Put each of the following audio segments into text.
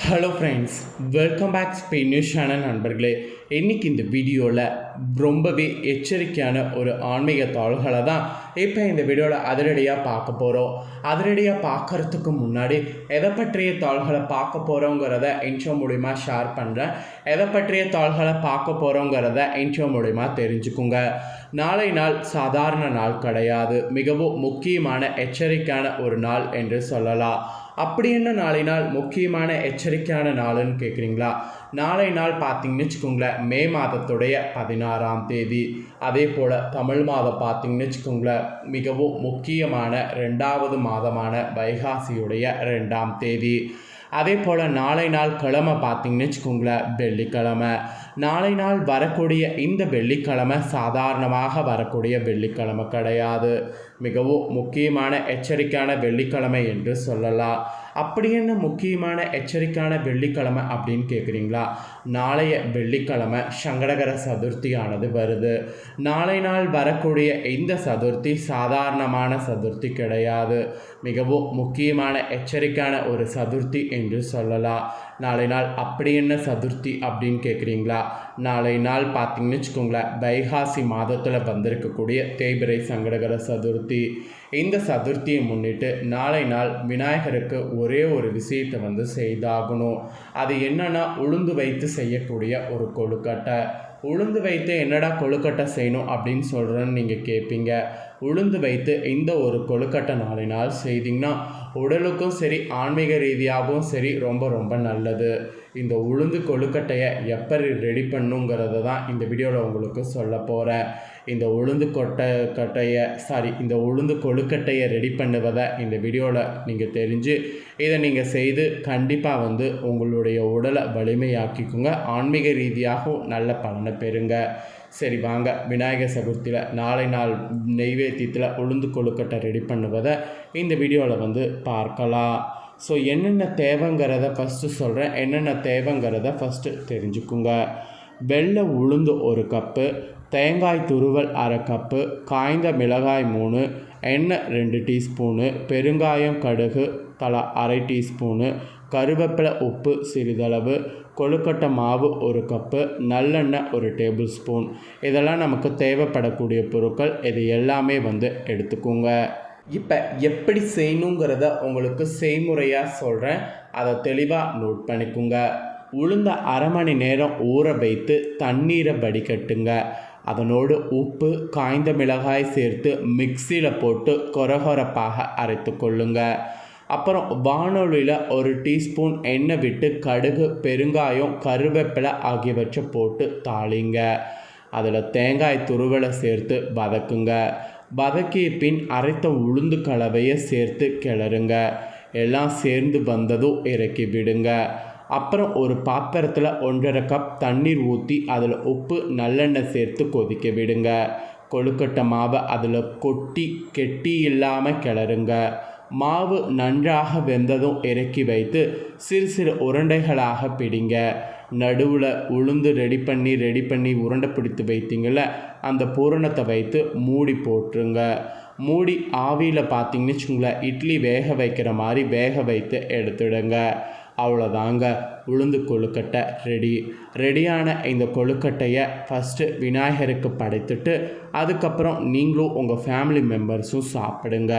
Hello friends welcome back Spain news channel நண்பர்களே. இன்றைக்கி இந்த வீடியோவில் ரொம்பவே எச்சரிக்கையான ஒரு ஆன்மீக தாள்களை தான் இப்போ இந்த வீடியோவில் அதிரடியாக பார்க்க போகிறோம் அதிரடியாக பார்க்கறதுக்கு முன்னாடி எதை பற்றிய தாள்களை பார்க்க போகிறோங்கிறத இன்ட்ரோ மூலிமா ஷேர் பண்ணுறேன் எதை பற்றிய தாள்களை பார்க்க போகிறோங்கிறத இன்ட்ரோ மூலிமா தெரிஞ்சுக்குங்க. நாளை நாள் சாதாரண நாள் கிடையாது. மிகவும் முக்கியமான எச்சரிக்கையான ஒரு நாள் என்று சொல்லலாம். அப்படி என்ன நாளை நாள் முக்கியமான எச்சரிக்கையான நாளுன்னு கேட்குறீங்களா நாளை நாள் பார்த்தீங்கன்னு வச்சுக்கோங்களேன் மே மாதத்துடைய பதினாறாம் தேதி. அதே போல் தமிழ் மாதம் பார்த்தீங்கன்னு வச்சுக்கோங்களேன் மிகவும் முக்கியமான ரெண்டாவது மாதமான வைகாசியுடைய ரெண்டாம் தேதி. அதே போல் நாளை நாள் கிழமை பார்த்தீங்கன்னு வச்சுக்கோங்களேன் வெள்ளிக்கிழமை. நாளை நாள் வரக்கூடிய இந்த வெள்ளிக்கிழமை சாதாரணமாக வரக்கூடிய வெள்ளிக்கிழமை கிடையாது. மிகவும் முக்கியமான எச்சரிக்கையான வெள்ளிக்கிழமை என்று சொல்லலாம். அப்படி என்ன முக்கியமான எச்சரிக்கையான வெள்ளிக்கிழமை அப்படின்னு கேட்குறீங்களா நாளைய வெள்ளிக்கிழமை சங்கடகர சதுர்த்தியானது வருது. நாளை நாள் வரக்கூடிய இந்த சதுர்த்தி சாதாரணமான சதுர்த்தி கிடையாது. மிகவும் முக்கியமான எச்சரிக்கையான ஒரு சதுர்த்தி என்று சொல்லலாம். நாளை நாள் அப்படி என்ன சதுர்த்தி அப்படின்னு கேட்குறீங்களா நாளை நாள் பார்த்தீங்கன்னு வச்சுக்கோங்களேன் வைகாசி மாதத்தில் வந்திருக்கக்கூடிய தேய்பிரை சங்கடகர சதுர்த்தி. இந்த சதுர்த்தியை முன்னிட்டு நாளை நாள் விநாயகருக்கு ஒரே ஒரு விஷயத்தை வந்து செய்தாகணும். அது என்னென்னா உளுந்து வைத்து செய்யக்கூடிய ஒரு கொழுக்கட்டை. உளுந்து வைத்து என்னடா கொழுக்கட்டை செய்யணும் அப்படின்னு சொல்கிறேன்னு நீங்கள் கேட்பீங்க உளுந்து வைத்து இந்த ஒரு கொழுக்கட்டை நாளினால் நாள் செய்தீங்கன்னா உடலுக்கும் சரி ஆன்மீக ரீதியாகவும் சரி ரொம்ப ரொம்ப நல்லது. இந்த உளுந்து கொழுக்கட்டையை எப்படி ரெடி பண்ணுங்கிறத தான் இந்த வீடியோவில் உங்களுக்கு சொல்ல போகிறேன் இந்த உளுந்து கொட்டை கட்டையை சாரி இந்த உளுந்து கொழுக்கட்டையை ரெடி பண்ணுவதை இந்த வீடியோவில் நீங்கள் தெரிஞ்சு இதை நீங்கள் செய்து கண்டிப்பாக வந்து உங்களுடைய உடலை வலிமையாக்கிக்குங்க. ஆன்மீக ரீதியாகவும் நல்ல பலனை பெறுங்க. சரி வாங்க. விநாயகர் சதுர்த்தியில் நாளை நாள் நெய்வேத்தியத்தில் உளுந்து கொழுக்கட்டை ரெடி பண்ணுவதை இந்த வீடியோவில் வந்து பார்க்கலாம். ஸோ என்னென்ன தேவைங்கிறத ஃபஸ்ட்டு சொல்கிறேன் என்னென்ன தேவைங்கிறத ஃபஸ்ட்டு தெரிஞ்சுக்குங்க. வெள்ளை உளுந்து ஒரு கப்பு தேங்காய் துருவல் அரை கப்பு காய்ந்த மிளகாய் மூணு எண்ணெய் ரெண்டு டீஸ்பூனு பெருங்காயம் கடுகு தலா அரை டீஸ்பூனு கருவேப்பிலை உப்பு சிறிதளவு கொழுக்கட்டை மாவு ஒரு கப்பு நல்லெண்ணெய் ஒரு டேபிள் ஸ்பூன் இதெல்லாம் நமக்கு தேவைப்படக்கூடிய பொருட்கள். இது எல்லாமே வந்து எடுத்துக்கோங்க. இப்போ எப்படி செய்யணுங்கிறத உங்களுக்கு செய்முறையாக சொல்கிறேன் அதை தெளிவாக நோட் பண்ணிக்கோங்க. உளுந்த அரை மணி நேரம் ஊற வைத்து தண்ணீரை வடிகட்டுங்க. அதனோடு உப்பு காய்ந்த மிளகாய் சேர்த்து மிக்சியில் போட்டு கொரகொரப்பாக அரைத்து கொள்ளுங்க. அப்புறம் வானொலியில் ஒரு டீஸ்பூன் எண்ணெய் விட்டு கடுகு பெருங்காயம் கருவேப்பிலை ஆகியவற்றை போட்டு தாளிங்க. அதில் தேங்காய் துருவலை சேர்த்து வதக்குங்க. வதக்கிய பின் அரைத்த உளுந்து கலவையை சேர்த்து கிளறுங்க. எல்லாம் சேர்ந்து வந்ததும் இறக்கி விடுங்க. அப்புறம் ஒரு பாத்திரத்தில் ஒன்றரை கப் தண்ணீர் ஊற்றி அதில் உப்பு நல்லெண்ணெய் சேர்த்து கொதிக்க விடுங்க. கொழுக்கட்டை மாவை அதில் கொட்டி கெட்டி இல்லாமல் கிளறுங்க. மாவு நன்றாக வெந்ததும் இறக்கி வைத்து சிறு சிறு உருண்டைகளாக பிடிங்க. நடுவில் உளுந்து ரெடி பண்ணி ரெடி பண்ணி உருண்டை பிடித்து வைத்தீங்கள அந்த பூரணத்தை வைத்து மூடி போட்டுருங்க. மூடி ஆவியில் பார்த்தீங்கன்னு வச்சுங்களேன் இட்லி வேக வைக்கிற மாதிரி வேக வைத்து எடுத்துடுங்க. அவ்வளோதாங்க உளுந்து கொழுக்கட்டை ரெடி ரெடியான இந்த கொழுக்கட்டையை ஃபஸ்ட்டு விநாயகருக்கு படைத்துட்டு அதுக்கப்புறம் நீங்களும் உங்கள் ஃபேமிலி மெம்பர்ஸும் சாப்பிடுங்க.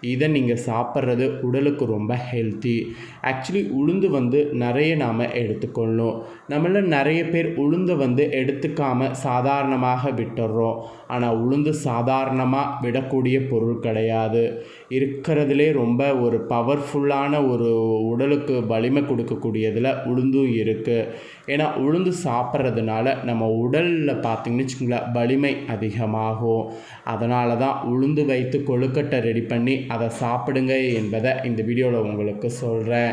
இதை நீங்கள் சாப்பிட்றது உடலுக்கு ரொம்ப ஹெல்த்தி ஆக்சுவலி உளுந்து வந்து நிறைய நாம் எடுத்துக்கொள்ளணும் நம்மள நிறைய பேர் உளுந்தை வந்து எடுத்துக்காமல் சாதாரணமாக விட்டுடுறோம் ஆனால் உளுந்து சாதாரணமாக விடக்கூடிய பொருள் கிடையாது. இருக்கிறதுலே ரொம்ப ஒரு பவர்ஃபுல்லான ஒரு உடலுக்கு வலிமை கொடுக்கக்கூடியதில் உளுந்தும் இருக்குது ஏன்னா உளுந்து சாப்பிட்றதுனால நம்ம உடலில் பார்த்திங்கன்னு வச்சுக்கோங்களேன் வலிமை அதிகமாகும். அதனால தான் உளுந்து வைத்து கொழுக்கட்டை ரெடி பண்ணி அதை சாப்பிடுங்க என்பதை இந்த வீடியோவில் உங்களுக்கு சொல்கிறேன்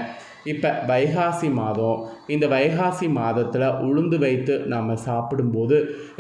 இப்போ வைகாசி மாதம் இந்த வைகாசி மாதத்தில் உளுந்து வைத்து நம்ம சாப்பிடும்போது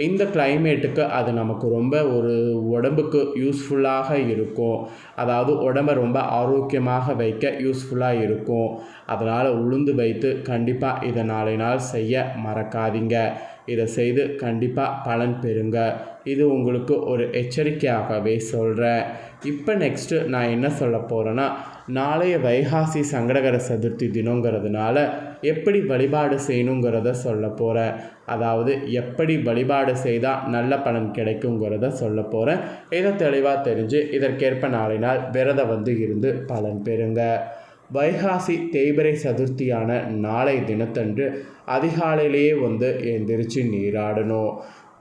இந்த கிளைமேட்டுக்கு அது நமக்கு ரொம்ப ஒரு உடம்புக்கு யூஸ்ஃபுல்லாக இருக்கும். அதாவது உடம்பை ரொம்ப ஆரோக்கியமாக வைக்க யூஸ்ஃபுல்லாக இருக்கும். அதனால் உளுந்து வைத்து கண்டிப்பாக இதை நாளை நாள் செய்ய மறக்காதீங்க. இதை செய்து கண்டிப்பாக பலன் பெறுங்க. இது உங்களுக்கு ஒரு எச்சரிக்கையாகவே சொல்கிறேன் இப்போ நெக்ஸ்ட்டு நான் என்ன சொல்ல போகிறேன்னா நாளைய வைகாசி சங்கடகர சதுர்த்தி தினங்கிறதுனால எப்படி வழிபாடு செய்யணுங்கிறத சொல்ல போகிறேன் அதாவது எப்படி வழிபாடு செய்தால் நல்ல பலன் கிடைக்குங்கிறத சொல்ல போகிறேன் இதை தெளிவாக தெரிஞ்சு இதற்கேற்ப நாளை நாள் விரதம் வந்து இருந்து பலன் பெறுங்க. வைகாசி தேய்பிரை சதுர்த்தியான நாளை தினத்தன்று அதிகாலையிலேயே வந்து எந்திரிச்சு நீராடணும்.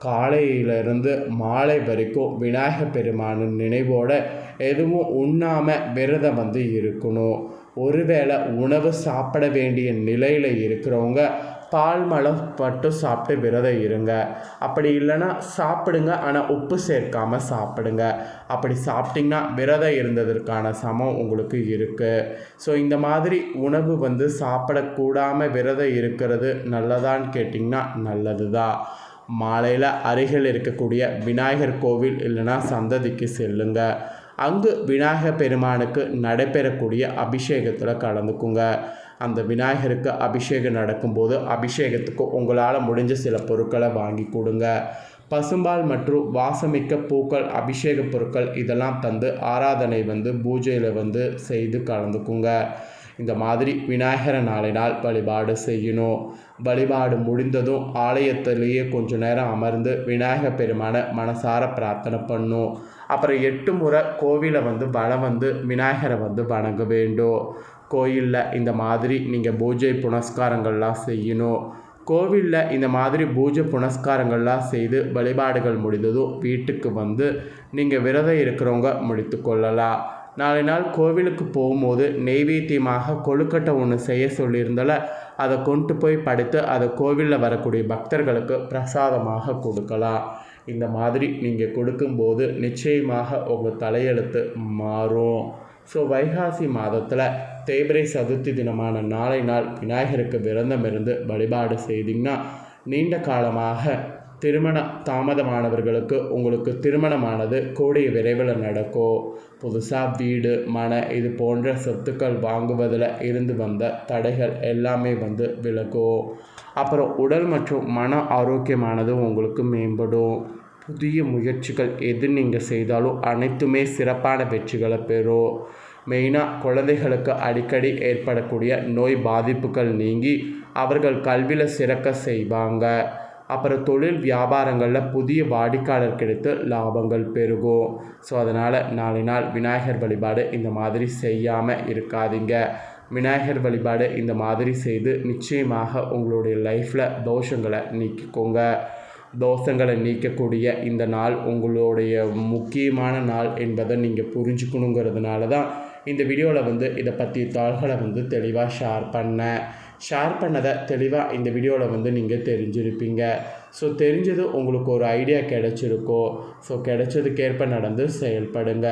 காலையிலிருந்து மாலை வரைக்கும் விநாயகர் பெருமானின் நினைவோட எதுவும் உண்ணாமல் விரதம் வந்து இருக்கணும். ஒருவேளை உணவு சாப்பிட வேண்டிய நிலையில் இருக்கிறவங்க பால் மலம் மட்டும் சாப்பிட்டு விரதம் இருங்க. அப்படி இல்லைன்னா சாப்பிடுங்க ஆனால் உப்பு சேர்க்காமல் சாப்பிடுங்க. அப்படி சாப்பிட்டிங்கன்னா விரதம் இருந்ததற்கான சமம் உங்களுக்கு இருக்குது ஸோ இந்த மாதிரி உணவு வந்து சாப்பிடக்கூடாமல் விரதம் இருக்கிறது நல்லதான்னு கேட்டிங்கன்னா நல்லது தான் மாலையில் அருகில் இருக்கக்கூடிய விநாயகர் கோவில் இல்லைன்னா சந்ததிக்கு செல்லுங்க. அங்கு விநாயகர் பெருமானுக்கு நடைபெறக்கூடிய அபிஷேகத்தில் கலந்துக்குங்க. அந்த விநாயகருக்கு அபிஷேகம் நடக்கும்போது அபிஷேகத்துக்கு உங்களால் முடிஞ்ச சில பொருட்களை வாங்கி கொடுங்க. பசும்பால் மற்றும் வாசமிக்க பூக்கள் அபிஷேக பொருட்கள் இதெல்லாம் தந்து ஆராதனை வந்து பூஜையில் வந்து செய்து கலந்துக்குங்க. இந்த மாதிரி விநாயகரை நாளை நாள் வழிபாடு செய்யணும் வழிபாடு முடிந்ததும் ஆலயத்திலேயே கொஞ்ச நேரம் அமர்ந்து விநாயகர் பெருமானை மனசார பிரார்த்தனை பண்ணும். அப்புறம் எட்டு முறை கோவிலை வந்து வளம் வந்து விநாயகரை வந்து வணங்க வேண்டும். கோயிலில் இந்த மாதிரி நீங்கள் பூஜை புனஸ்காரங்கள்லாம் செய்யணும். கோவிலில் இந்த மாதிரி பூஜை புனஸ்காரங்கள்லாம் செய்து வழிபாடுகள் முடிந்ததும் வீட்டுக்கு வந்து நீங்கள் விரதம் இருக்கிறவங்க முடித்து கொள்ளலாம். நாளை நாள் கோவிலுக்கு போகும்போது நெய்வேத்தியமாக கொழுக்கட்டை ஒன்று செய்ய சொல்லியிருந்தால அதை கொண்டு போய் படுத்து அதை கோவிலில் வரக்கூடிய பக்தர்களுக்கு பிரசாதமாக கொடுக்கலாம். இந்த மாதிரி நீங்கள் கொடுக்கும்போது நிச்சயமாக உங்கள் தலையெழுத்து மாறும். ஸோ வைகாசி மாதத்தில் தேய்பிரை சதுர்த்தி தினமான நாளை நாள் விநாயகருக்கு விரதம் இருந்து வழிபாடு செய்தீங்கன்னா நீண்ட காலமாக திருமண தாமதமானவர்களுக்கு உங்களுக்கு திருமணமானது கூடிய விரைவில் நடக்கும் புதுசாக வீடு மனை இது போன்ற சொத்துக்கள் வாங்குவதில் இருந்து வந்த தடைகள் எல்லாமே வந்து விலகும் அப்புறம் உடல் மற்றும் மன ஆரோக்கியமானது உங்களுக்கு மேம்படும். புதிய முயற்சிகள் எது நீங்கள் செய்தாலும் அனைத்துமே சிறப்பான வெற்றிகளை பெறும் மெயினாக குழந்தைகளுக்கு அடிக்கடி ஏற்படக்கூடிய நோய் பாதிப்புகள் நீங்கி அவர்கள் கல்வியில் சிறக்க செய்வாங்க. அப்புறம் தொழில் வியாபாரங்களில் புதிய வாடிக்கையாளர் கிடைத்து லாபங்கள் பெருகும் ஸோ அதனால் நாளை நாள் விநாயகர் வழிபாடு இந்த மாதிரி செய்யாமல் இருக்காதீங்க. விநாயகர் வழிபாடு இந்த மாதிரி செய்து நிச்சயமாக உங்களுடைய லைஃப்பில் தோஷங்களை நீக்கிக்கோங்க. தோஷங்களை நீக்கக்கூடிய இந்த நாள் உங்களுடைய முக்கியமான நாள் என்பதை நீங்கள் புரிஞ்சுக்கணுங்கிறதுனால தான் இந்த வீடியோவில் வந்து இதை பற்றி தாள்களை வந்து தெளிவாக ஷேர் பண்ணேன். ஷேர் பண்ணதை தெளிவாக இந்த வீடியோவில் வந்து நீங்கள் தெரிஞ்சிருப்பீங்க. ஸோ தெரிஞ்சது உங்களுக்கு ஒரு ஐடியா கிடைச்சிருக்கோ ஸோ கிடைச்சதுக்கேற்ப நடந்து செயல்படுங்க.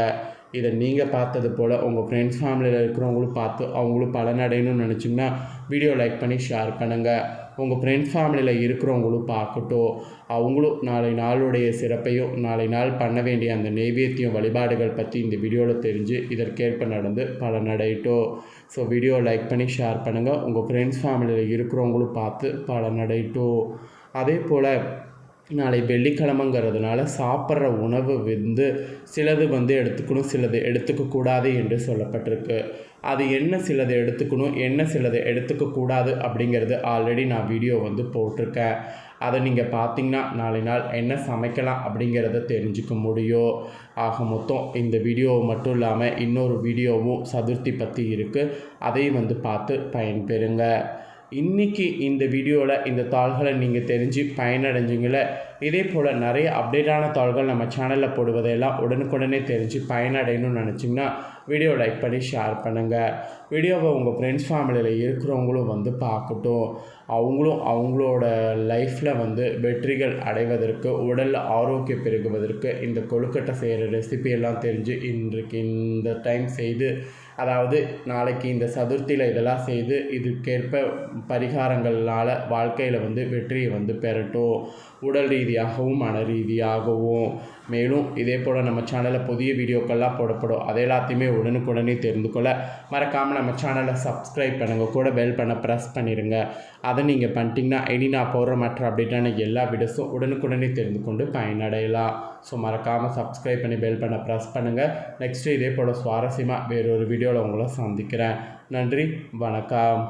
இதை நீங்கள் பார்த்தது போல் உங்கள் ஃப்ரெண்ட்ஸ் ஃபேமிலியில் இருக்கிறவங்களும் பார்த்து அவங்களும் பலனடையணும்னு நினச்சிங்கன்னா வீடியோ லைக் பண்ணி ஷேர் பண்ணுங்கள் உங்கள் ஃப்ரெண்ட்ஸ் ஃபேமிலியில் இருக்கிறவங்களும் பார்க்கட்டும் அவங்களும் நாளை நாளுடைய சிறப்பையும் நாளை நாள் பண்ண வேண்டிய அந்த நெய்வேத்தியம் வழிபாடுகள் பற்றி இந்த வீடியோவில் தெரிஞ்சு இதற்கேற்ப நடந்து பலனடையட்டும். ஸோ வீடியோ லைக் பண்ணி ஷேர் பண்ணுங்கள் உங்கள் ஃப்ரெண்ட்ஸ் ஃபேமிலியில் இருக்கிறவங்களும் பார்த்து பலனடையட்டும். அதே போல் நாளை வெள்ளிக்கிழமைங்கிறதுனால சாப்பிட்ற உணவு வந்து சிலது வந்து எடுத்துக்கணும் சிலது எடுத்துக்கக்கூடாது என்று சொல்லப்பட்டிருக்கு. அது என்ன சிலது எடுத்துக்கணும் என்ன சிலது எடுத்துக்கக்கூடாது அப்படிங்கிறது ஆல்ரெடி நான் வீடியோ வந்து போட்டிருக்கேன். அதை நீங்கள் பார்த்தீங்கன்னா நாளை நாள் என்ன சமைக்கலாம் அப்படிங்கிறத தெரிஞ்சுக்க முடியும். ஆக மொத்தம் இந்த வீடியோ மட்டும் இல்லாமல் இன்னொரு வீடியோவும் சதுர்த்தி பற்றி இருக்குது அதையும் வந்து பார்த்து பயன்பெறுங்க. இன்றைக்கி இந்த வீடியோவில் இந்த தாள்களை நீங்கள் தெரிஞ்சு பயனடைஞ்சிங்கள இதே போல் நிறைய அப்டேட்டான தாள்கள் நம்ம சேனலில் போடுவதையெல்லாம் உடனுக்குடனே தெரிஞ்சு பயனடையணும்னு நினச்சிங்கன்னா வீடியோ லைக் பண்ணி ஷேர் பண்ணுங்கள் வீடியோவை உங்கள் ஃப்ரெண்ட்ஸ் ஃபேமிலியில் இருக்கிறவங்களும் வந்து பார்க்கட்டும். அவங்களும் அவங்களோட லைஃப்பில் வந்து வெற்றிகள் அடைவதற்கு உடலில் ஆரோக்கியம் பெருகுவதற்கு இந்த கொழுக்கட்டை செய்கிற ரெசிபியெல்லாம் தெரிஞ்சு இன்றைக்கு இந்த டைம் செய்து அதாவது நாளைக்கு இந்த சதுர்த்தியில் இதெல்லாம் செய்து இதுக்கேற்ப பரிகாரங்களால் வாழ்க்கையில் வந்து வெற்றியை வந்து பெறட்டும். உடல் ரீதியாகவும் மன ரீதியாகவும் மேலும் இதே போல் நம்ம சேனலில் புதிய வீடியோக்கள்லாம் போடப்படும். அதை எல்லாத்தையுமே உடனுக்குடனே தெரிந்து கொள்ள மறக்காமல் நம்ம சேனலை சப்ஸ்கிரைப் பண்ணுங்கள் கூட பெல் பண்ண ப்ரெஸ் பண்ணிடுங்க அதை நீங்கள் பண்ணிட்டீங்கன்னா இனி நான் போடுற மற்ற அப்டேட்டான எல்லா வீடியோஸும் உடனுக்குடனே தெரிந்து கொண்டு பயனடையலாம். ஸோ மறக்காமல் சப்ஸ்கிரைப் பண்ணி பெல் பண்ண ப்ரெஸ் பண்ணுங்கள் நெக்ஸ்ட்டு இதே போல் சுவாரஸ்யமாக வேறொரு வீடியோவில் உங்களை சந்திக்கிறேன். நன்றி வணக்கம்.